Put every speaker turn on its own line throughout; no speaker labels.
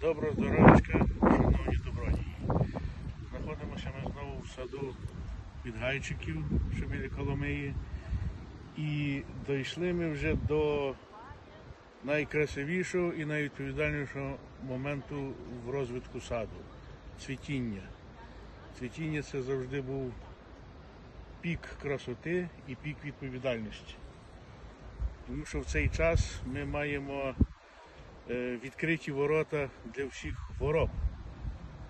Доброго здоров'ячка, шановні добродії. Знаходимося ми знову в саду від гайчиків, що біля Коломиї. І дійшли ми вже до найкрасивішого і найвідповідальнішого моменту в розвитку саду цвітіння. Цвітіння це завжди був пік красоти і пік відповідальності. Тому що в цей час ми маємо відкриті ворота для всіх хвороб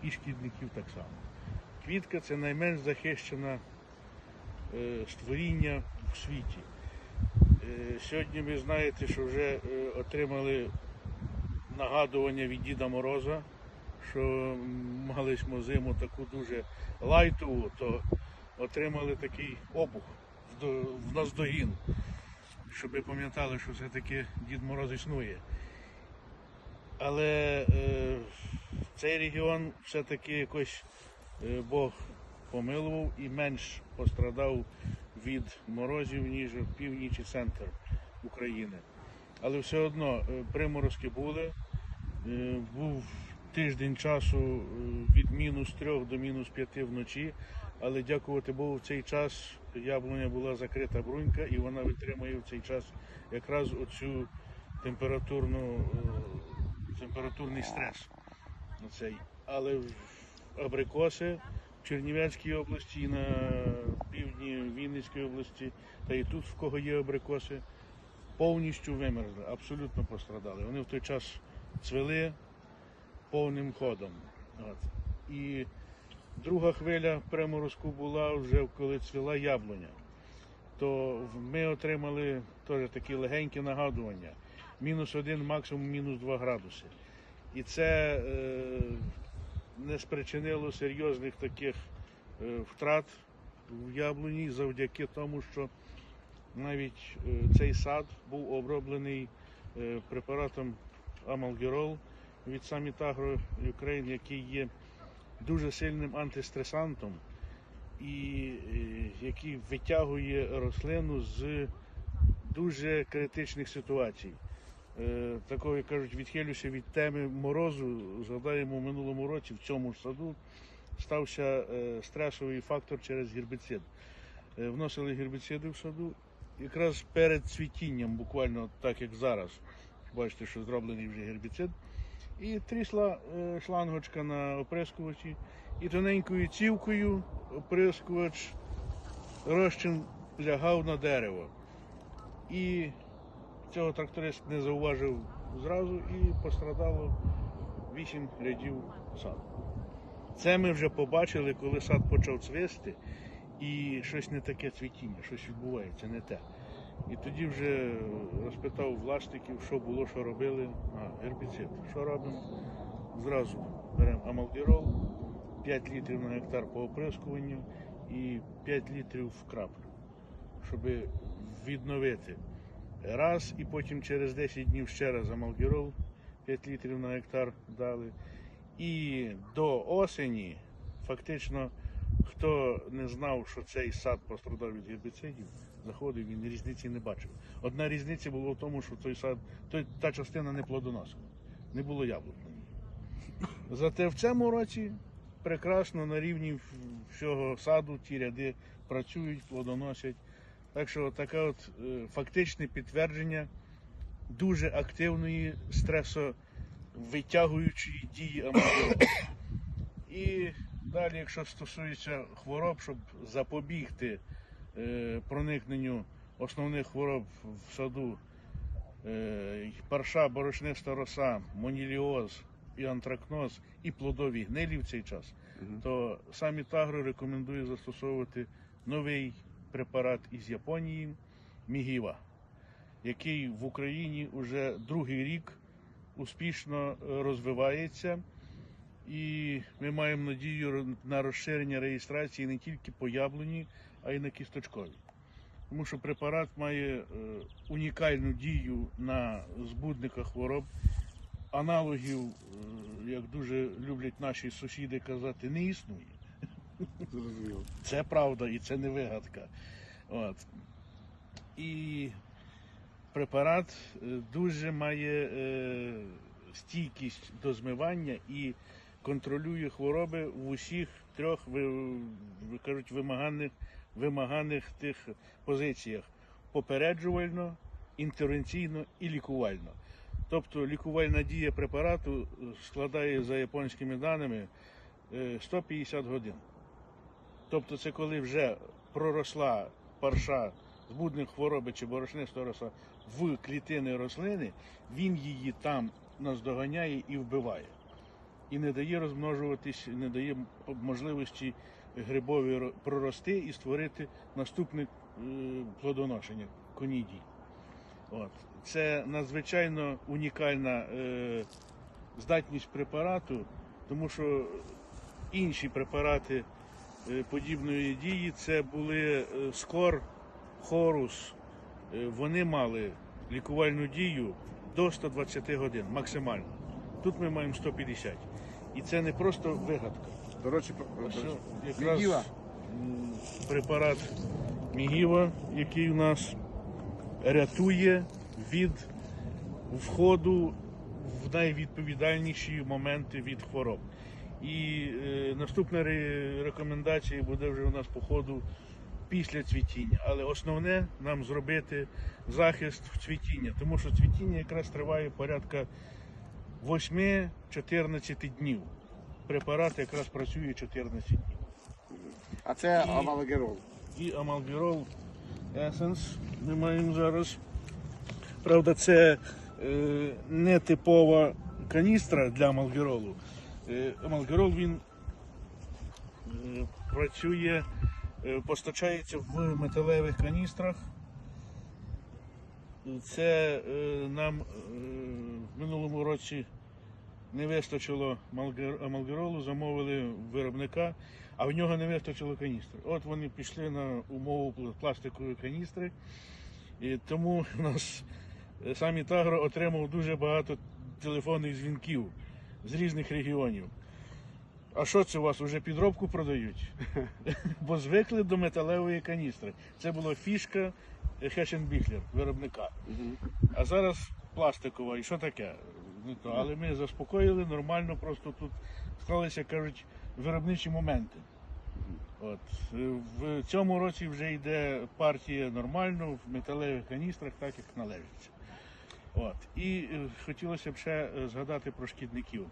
і шкідників так само. Квітка це найменш захищена е, створіння в світі. Е, Сьогодні ви знаєте, що вже е, отримали нагадування від Діда Мороза, що мали ми зиму таку дуже лайтову, то отримали такий обух в наздогін, щоб ви пам'ятали, що все-таки Дід Мороз існує. Але е, цей регіон все-таки якось е, Бог помилував і менш пострадав від морозів, ніж північ і центр України. Але все одно е, приморозки були. Е, Був тиждень часу е, від мінус 3 до мінус 5 вночі, але дякувати Богу, в цей час яблуня була закрита брунька і вона витримує в цей час якраз оцю температурну, е, температурний стрес. на цей. Але абрикоси в Чернівецькій області, і на півдні Вінницької області, та і тут, в кого є абрикоси, повністю вимерзли, абсолютно пострадали. Вони в той час цвели повним ходом. От. І друга хвиля приморозку була вже коли цвіла яблуня. То ми отримали теж такі легенькі нагадування. Мінус один, максимум мінус 2 градуси. І це е, не спричинило серйозних таких е, втрат в яблуні завдяки тому, що навіть е, цей сад був оброблений е, препаратом Амалгерол від Agro Ukraine, який є дуже сильним антистресантом і е, який витягує рослину з дуже критичних ситуацій. Е, Такого, як кажуть, відхилюся від теми морозу. Згадаємо в минулому році в цьому ж саду стався е, стресовий фактор через гербіцид. Е, Вносили гербіциди в саду якраз перед цвітінням, буквально так як зараз. Бачите, що зроблений вже гербіцид. І трісла шлангочка на оприскувачі, і тоненькою цівкою оприскувач розчин лягав на дерево. І цього тракторист не зауважив зразу і пострадало 8 рядів саду. Це ми вже побачили, коли сад почав цвісти, і щось не таке цвітіння, щось відбувається, не те. І тоді вже розпитав власників, що було, що робили. А, гербіцид. Що робимо? Зразу беремо амалгерол, 5 літрів на гектар по оприскуванню і 5 літрів в краплю, щоб відновити. Раз і потім через 10 днів ще раз амалгерол 5 літрів на гектар дали. І до осені, фактично, хто не знав, що цей сад пострадав від гербіцидів, заходив, він різниці не бачив. Одна різниця була в тому, що той сад, той, та частина не плодоносила, не було яблук на ній. Зате в цьому році прекрасно на рівні всього саду ті ряди працюють, плодоносять. Так що таке от е, фактичне підтвердження дуже активної стресовитягуючої дії амалгеролу. І далі, якщо стосується хвороб, щоб запобігти е, проникненню основних хвороб в саду, е, парша, борошниста роса, моніліоз і антракноз, і плодові гнилі в цей час, то самі Тагро рекомендує застосовувати новий препарат із Японії Мігіва, який в Україні вже другий рік успішно е, розвивається. І ми маємо надію на розширення реєстрації не тільки по яблуні, а й на кісточкові. Тому що препарат має е, унікальну дію на збудника хвороб. Аналогів, е, як дуже люблять наші сусіди казати, не існує. Це правда і це не вигадка. От. І препарат е, дуже має е, стійкість до змивання і контролює хвороби в усіх трьох кажуть, вимаганих, вимаганих тих позиціях: попереджувально, інтервенційно і лікувально. Тобто лікувальна дія препарату е, складає за японськими даними е, 150 годин. Тобто це коли вже проросла парша збудник хвороби чи борошнистого роса в клітини рослини, він її там наздоганяє і вбиває. І не дає розмножуватись, не дає можливості грибові прорости і створити наступне е, плодоношення конідій. От. Це надзвичайно унікальна е, здатність препарату, тому що інші препарати подібної дії це були е, скор, хорус. Е, Вони мали лікувальну дію до 120 годин максимально. Тут ми маємо 150. І це не просто вигадка.
До речі,
якраз препарат Мігіва, який у нас рятує від входу в найвідповідальніші моменти від хвороб. І е, наступна ре- рекомендація буде вже у нас по ходу після цвітіння. Але основне нам зробити захист в цвітіння, тому що цвітіння якраз триває порядка 8-14 днів. Препарат якраз працює 14 днів.
А це
І-
амалгерол.
І Амалгерол Essence ми маємо зараз. Правда, це е, не типова каністра для амалгеролу. Е, амалгерол він е, працює, е, постачається в металевих каністрах. Це е, нам е, в минулому році не вистачило амалгеролу, замовили виробника, а в нього не вистачило каністри. От вони пішли на умову пл- пластикової каністри, і тому у нас е, сам Ітагро отримав дуже багато телефонних дзвінків з різних регіонів. А що це у вас вже підробку продають? Бо звикли до металевої каністри. Це була фішка Хешенбіхлер, виробника. А зараз пластикова. І що таке? Не то. Але ми заспокоїли нормально, просто тут склалися, кажуть, виробничі моменти. От. Е, В цьому році вже йде партія нормально, в металевих каністрах, так як належиться. От. І е, хотілося б ще е, згадати про шкідників.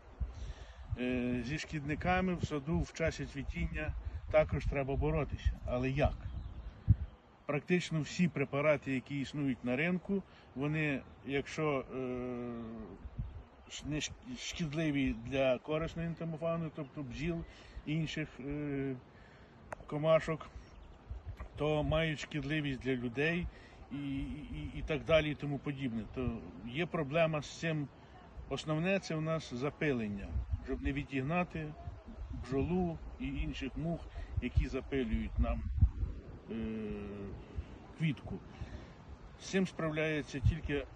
Е, Зі шкідниками в саду в часі цвітіння також треба боротися. Але як? Практично всі препарати, які існують на ринку, вони, якщо не шкідливі для корисної ентомофауни, тобто бджіл і інших комашок, то мають шкідливість для людей і, і, і так далі, і тому подібне. То є проблема з цим. Основне це у нас запилення, щоб не відігнати бджолу і інших мух, які запилюють нам е, квітку. З цим справляється тільки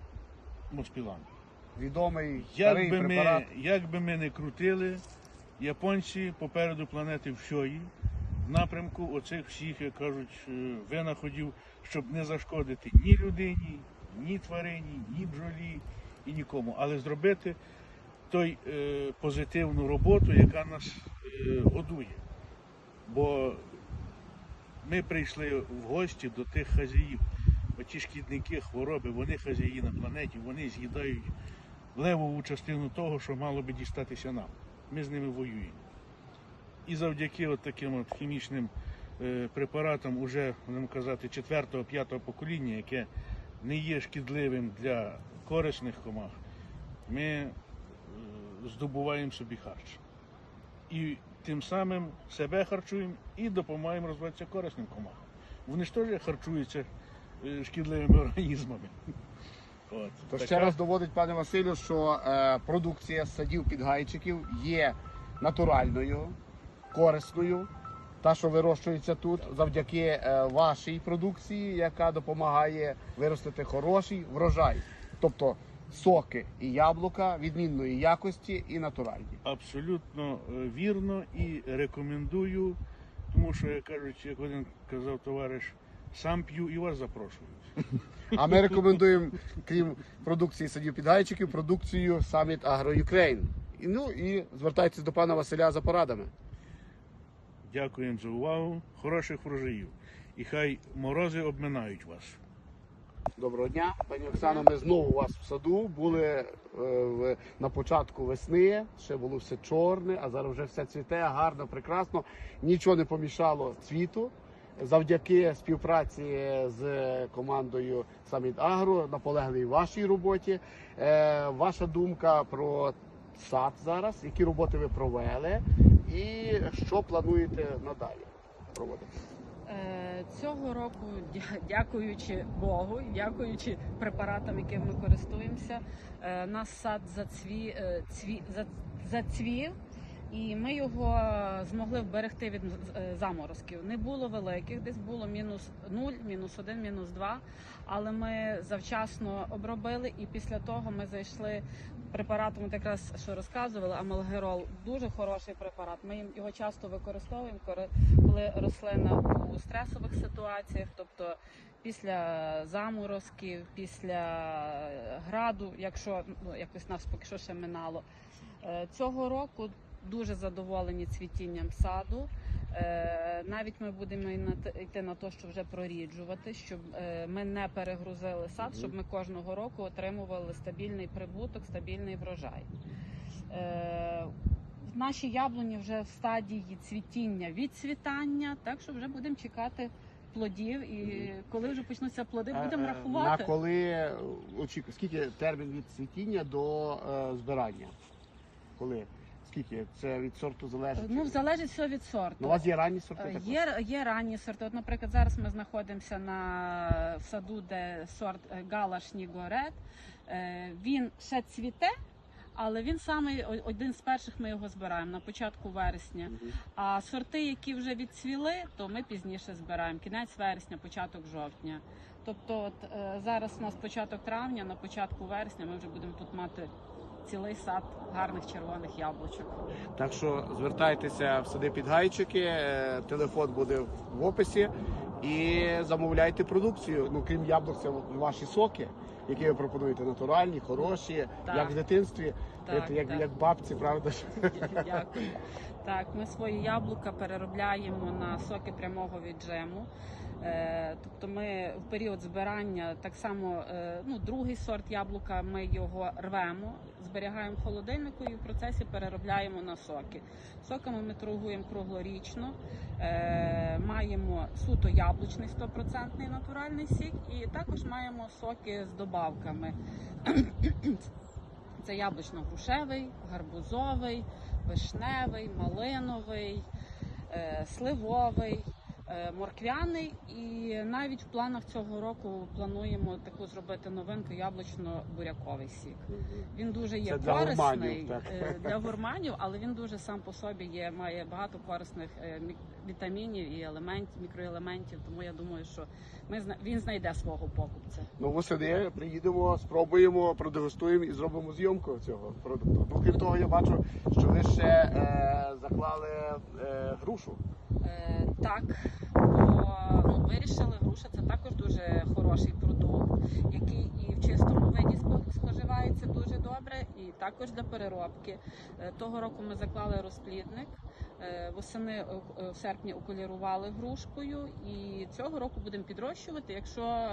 моспілан.
Відомий
Як би, ми, як би ми не крутили, японці попереду планети всьої, в напрямку оцих всіх, як кажуть, е, винаходів, щоб не зашкодити ні людині, ні тварині, ні бджолі і нікому, але зробити той е, позитивну роботу, яка нас е, годує. Бо ми прийшли в гості до тих хазяїв. Оті шкідники, хвороби, вони хазяї на планеті, вони з'їдають левову частину того, що мало би дістатися нам. Ми з ними воюємо. І завдяки от таким от хімічним е, препаратам, уже, будемо казати, четвертого, п'ятого покоління, яке не є шкідливим для корисних комах, ми е, здобуваємо собі харч. І тим самим себе харчуємо і допомагаємо розвиватися корисним комахам. Вони ж теж харчуються е, шкідливими організмами. От.
То
Така-
ще раз доводить пане Василю, що е, продукція садів підгайчиків є натуральною, корисною. Та, що вирощується тут, завдяки е, вашій продукції, яка допомагає виростити хороший врожай. Тобто соки і яблука відмінної якості і натуральні.
Абсолютно е, вірно і рекомендую, тому що, як кажуть, як один казав товариш, Сам п'ю і вас запрошую.
А ми рекомендуємо, крім продукції садів підгайчиків, продукцію Summit Agro Ukraine. Ну і звертайтесь до пана Василя за порадами.
Дякуємо за увагу. Хороших врожаїв. І хай морози обминають вас.
Доброго дня, пані Оксано. Ми знову у вас в саду були е, на початку весни. Ще було все чорне, а зараз вже все цвіте, гарно, прекрасно. Нічого не помішало цвіту. Завдяки співпраці з командою Summit Agro, наполеглій вашій роботі. Е, ваша думка про сад зараз, які роботи ви провели, і що плануєте надалі проводити?
Е, Цього року, дя- дякуючи Богу, дякуючи препаратам, якими ми користуємося, нас сад зацві, е, цві, за- зацвів, і ми його змогли вберегти від е, заморозків. Не було великих, десь було мінус 0, мінус 1, мінус 2, але ми завчасно обробили, і після того ми зайшли препаратом, от якраз що розказували, амалгерол, дуже хороший препарат. Ми його часто використовуємо, коли рослина у стресових ситуаціях, тобто після заморозків, після граду, якщо ну, якось нас поки що ще минало. Е, Цього року дуже задоволені цвітінням саду. Е, Навіть ми будемо йти на те, що вже проріджувати, щоб е, ми не перегрузили сад, щоб ми кожного року отримували стабільний прибуток, стабільний врожай. Е, Наші яблуні вже в стадії цвітіння відцвітання, так що вже будемо чекати плодів. І коли вже почнуться плоди, будемо рахувати.
На коли очікує, скільки термін від цвітіння до збирання? Коли? Скільки? Це від сорту залежить?
Ну, залежить все від сорту.
Ну, у вас є ранні сорти?
Е,
також?
Є, є ранні сорти. От, наприклад, зараз ми знаходимося на в саду, де сорт Гала Шнігорет. Е, Він ще цвіте, але він саме один з перших ми його збираємо на початку вересня. А сорти, які вже відцвіли, то ми пізніше збираємо. Кінець вересня, початок жовтня. Тобто, от е, зараз у нас початок травня, на початку вересня ми вже будемо тут мати цілий сад гарних червоних яблучок.
Так що звертайтеся в сади під гайчики, телефон буде в описі і замовляйте продукцію. Ну, крім яблук, це ваші соки, які ви пропонуєте натуральні, хороші,
Так.
як в дитинстві,
Так,
як,
так.
як бабці, правда?
Дякую. Так, ми свої яблука переробляємо на соки прямого віджему. Е, тобто ми в період збирання так само е, ну, другий сорт яблука ми його рвемо, зберігаємо в холодильнику і в процесі переробляємо на соки. Соками ми торгуємо круглорічно, е, маємо суто яблучний 100% натуральний сік, і також маємо соки з добавками. Це яблучно-грушевий, гарбузовий, вишневий, малиновий, е, сливовий, морквяний. І навіть в планах цього року плануємо таку зробити новинку яблучно-буряковий сік. Він дуже є
Це для
корисний
гурманів, так.
е, для гурманів, але він дуже сам по собі є, має багато корисних е, вітамінів і елементів, мікроелементів. Тому я думаю, що ми зна- він знайде свого покупця.
Ну, восени приїдемо, спробуємо, продегустуємо і зробимо зйомку цього продукту. Ну, крім того, я бачу, що ви ще е, заклали е, грушу.
Е, так, бо ну, вирішили, груша це також дуже хороший продукт, який і в чистому виді споживається дуже добре, і також для переробки. Е, того року ми заклали розплідник. е, Восени е, в серпні окулірували грушкою, і цього року будемо підрощувати. Якщо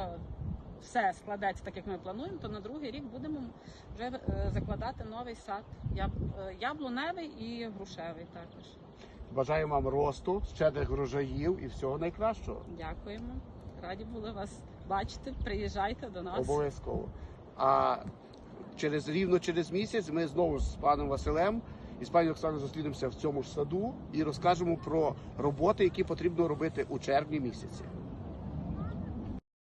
все складеться так, як ми плануємо, то на другий рік будемо вже закладати новий сад яблуневий і грушевий також.
Бажаємо вам росту, щедрих врожаїв і всього найкращого.
Дякуємо. Раді були вас бачити. Приїжджайте до нас.
Обов'язково. А через рівно через місяць ми знову з паном Василем і з пані Оксаною зустрінемося в цьому ж саду і розкажемо про роботи, які потрібно робити у червні місяці.